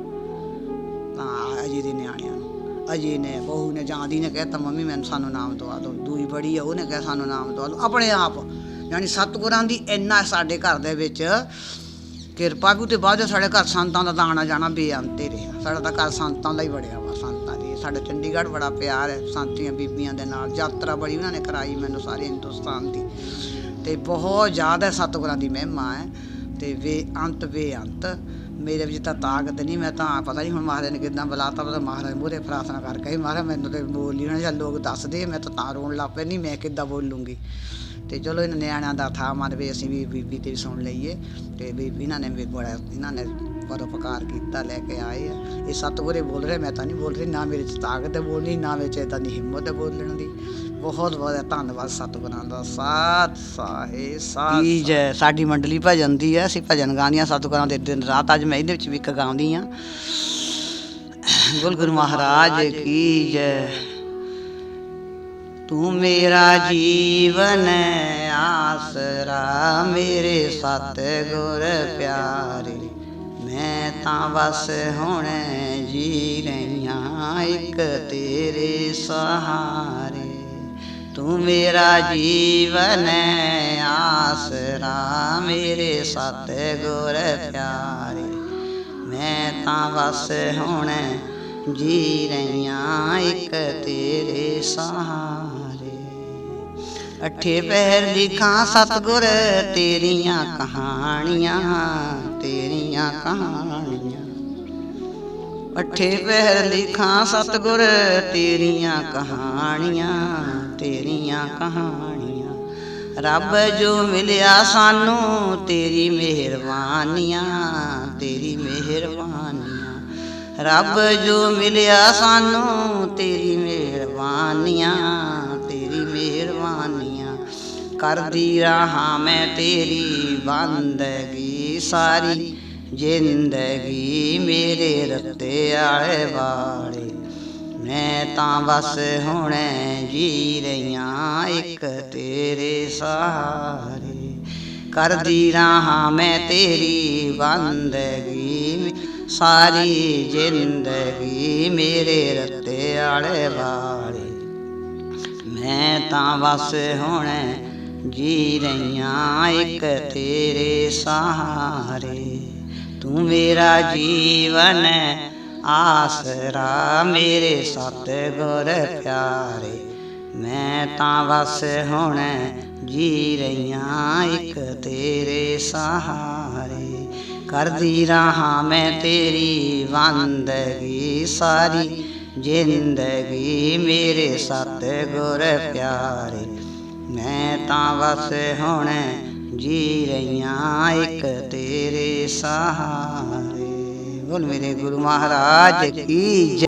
ਤਾਂ ਅਜੇ ਦੇ ਨਿਆਣਿਆਂ ਨੂੰ। ਅਜੇ ਨੇ, ਬਹੂ ਨੇ ਜਾਂਦੀ ਨੇ ਕਹਿਤਾ ਮੰਮੀ ਮੈਨੂੰ ਸਾਨੂੰ ਨਾਮ ਦਵਾ ਦਿਓ। ਦੂਈ ਬੜੀ ਆ, ਉਹਨੇ ਕਿਹਾ ਸਾਨੂੰ ਨਾਮ ਦਵਾ ਦਿਓ। ਆਪਣੇ ਆਪ, ਯਾਨੀ ਸਤਿਗੁਰਾਂ ਦੀ ਇੰਨਾ ਸਾਡੇ ਘਰ ਦੇ ਵਿੱਚ ਕਿਰਪਾ ਵੀ ਤੇ ਬਾਅਦ ਸਾਡੇ ਘਰ ਸੰਤਾਂ ਦਾ ਤਾਂ ਆਉਣਾ ਜਾਣਾ ਬੇਅੰਤ ਹੀ ਰਿਹਾ। ਸਾਡਾ ਤਾਂ ਘਰ ਸੰਤਾਂ ਦਾ ਹੀ ਬੜਿਆ ਵਾ, ਸੰਤਾਂ ਦੀ। ਸਾਡਾ ਚੰਡੀਗੜ੍ਹ ਬੜਾ ਪਿਆਰ ਹੈ, ਸੰਤੀਆਂ ਬੀਬੀਆਂ ਦੇ ਨਾਲ। ਯਾਤਰਾ ਬੜੀ ਉਹਨਾਂ ਨੇ ਕਰਾਈ ਮੈਨੂੰ ਸਾਰੇ ਹਿੰਦੁਸਤਾਨ ਦੀ। ਤੇ ਬਹੁਤ ਜ਼ਿਆਦਾ ਸਤਿਗੁਰਾਂ ਦੀ ਮਹਿਮਾ ਹੈ। ਤੇ ਵੇ ਅੰਤ ਬੇਅੰਤ। ਮੇਰੇ ਵਿੱਚ ਤਾਂ ਤਾਕਤ ਨਹੀਂ, ਮੈਂ ਤਾਂ ਪਤਾ ਨਹੀਂ ਹੁਣ ਮਹਾਰਾਜ ਨੇ ਕਿਦਾਂ ਬੁਲਾਤਾ ਪਤਾ ਮਹਾਰਾਜ ਮੂਹਰੇ ਪ੍ਰਾਰਥਨਾ ਕਰਕੇ ਮਹਾਰਾਜ ਮੈਨੂੰ ਤੇ ਬੋਲੀ ਨਾ, ਜਾਂ ਲੋਕ ਦੱਸਦੇ ਮੈਂ ਤਾਂ ਤਾਂ ਰੋਣ ਲੱਗ ਪਏ ਨਹੀਂ ਮੈਂ ਕਿੱਦਾਂ ਬੋਲੂੰਗੀ। ਤੇ ਚਲੋ ਇਹਨਾਂ ਨਿਆਣਿਆਂ ਦਾ ਥਾ ਮਨ ਵੀ ਅਸੀਂ ਵੀ ਬੀਬੀ ਤੇ ਵੀ ਸੁਣ ਲਈਏ ਤੇ ਬੀਬੀ ਇਹਨਾਂ ਨੇ ਵੀ ਬੜਾ ਇਹਨਾਂ ਨੇ ਪਰਉਪਕਾਰ ਕੀਤਾ ਲੈ ਕੇ ਆਏ ਆ। ਇਹ ਸਤਿਗੁਰੇ ਬੋਲ ਰਹੇ ਮੈਂ ਤਾਂ ਨਹੀਂ ਬੋਲ ਰਹੀ ਨਾ ਮੇਰੇ ਚ ਤਾਕਤ ਹੈ ਬੋਲਣੀ ਨਾ ਵਿੱਚ ਇਦਾਂ ਦੀ ਹਿੰਮਤ ਹੈ ਬੋਲਣ ਦੀ। ਬਹੁਤ ਬਹੁਤ ਧੰਨਵਾਦ ਸਤਿਗੁਰਾਂ ਦਾ। ਸਾਥ ਸਾਹੇ ਸਾਥ ਜੈ ਸਾਡੀ ਮੰਡਲੀ ਭਜਨ ਦੀ ਹੈ ਅਸੀਂ ਭਜਨ ਗਾਉਂਦੀਆਂ ਸਤਿਗੁਰਾਂ ਦੇ ਦਿਨ ਰਾਤ ਅੱਜ ਮੈਂ ਇਹਦੇ ਵਿੱਚ ਵੀ ਇੱਕ ਗਾਉਂਦੀ ਆ ਗੁਰੂ ਗੁਰੂ ਮਹਾਰਾਜ ਕੀ ਜੈ। ਤੂੰ ਮੇਰਾ ਜੀਵਨ ਆਸਰਾ ਮੇਰੇ ਸਤਿਗੁਰ ਪਿਆਰੇ ਮੈਂ ਤਾਂ ਬਸ ਹੁਣ ਜੀ ਰਹੀਆਂ ਇੱਕ ਤੇਰੇ ਸਹਾਰੇ ਤੂੰ ਮੇਰਾ ਜੀਵਨ ਆਸਰਾ ਮੇਰੇ ਸਤਿਗੁਰ ਪਿਆਰੇ ਮੈਂ ਤਾਂ ਬਸ ਹੁਣ ਜੀ ਰਹੀਆਂ ਇੱਕ ਤੇਰੇ ਸਹਾਰੇ ਅਠੇ ਪਹਿਰ ਲਿਖਾਂ, ਸਤਗੁਰ ਤੇਰੀਆਂ ਕਹਾਣੀਆਂ ਤੇਰੀਆਂ ਕਹਾਣੀਆਂ। ਅਠੇ ਪਹਿਰ ਲਿਖਾਂ, ਸਤਗੁਰ ਤੇਰੀਆਂ ਕਹਾਣੀਆਂ ਤੇਰੀਆਂ ਕਹਾਣੀਆਂ। ਰੱਬ ਜੋ ਮਿਲਿਆ ਸਾਨੂੰ, ਤੇਰੀ ਮਿਹਰਬਾਨੀਆਂ ਤੇਰੀ ਮਿਹਰਬਾਨੀਆਂ। ਰੱਬ ਜੋ ਮਿਲਿਆ ਸਾਨੂੰ, ਤੇਰੀ ਮਿਹਰਬਾਨੀਆਂ ਤੇਰੀ ਮਿਹਰਬਾਨੀਆਂ। ਕਰਦੀ ਰਹਾ ਮੈਂ ਤੇਰੀ ਬੰਦਗੀ ਸਾਰੀ ਜ਼ਿੰਦਗੀ ਮੇਰੇ ਰੱਤੇ ਆਲੇ ਵਾਲੇ। ਮੈਂ ਤਾਂ ਬਸ ਹੁਣ ਜੀ ਰਹੀਆਂ ਇੱਕ ਤੇਰੇ ਸਹਾਰੇ। ਕਰਦੀ ਰਹਾ ਮੈਂ ਤੇਰੀ ਬੰਦਗੀ ਸਾਰੀ ਜ਼ਿੰਦਗੀ ਮੇਰੇ ਰੱਤੇ ਆਲੇ ਵਾਲੇ। ਮੈਂ ਤਾਂ ਬਸ ਹੁਣ ਜੀ ਰਹੀਆਂ ਇੱਕ ਤੇਰੇ ਸਹਾਰੇ। ਤੂੰ ਮੇਰਾ ਜੀਵਨ ਆਸਰਾ, ਮੇਰੇ ਸਤਿਗੁਰ ਪਿਆਰੇ। ਮੈਂ ਤਾਂ ਬਸ ਹੁਣ ਜੀ ਰਹੀਆਂ ਇੱਕ ਤੇਰੇ ਸਹਾਰੇ। ਕਰਦੀ ਰਹਾ ਮੈਂ ਤੇਰੀ ਬੰਦਗੀ ਸਾਰੀ ਜ਼ਿੰਦਗੀ ਮੇਰੇ ਸਤਿਗੁਰ ਪਿਆਰੇ। ਮੈਂ ਤਾਂ ਬਸ ਹੁਣ ਜੀ ਰਹੀਆਂ ਇੱਕ ਤੇਰੇ ਸਹਾਰੇ। ਬੋਲ ਮੇਰੇ ਗੁਰੂ ਮਹਾਰਾਜ ਕੀ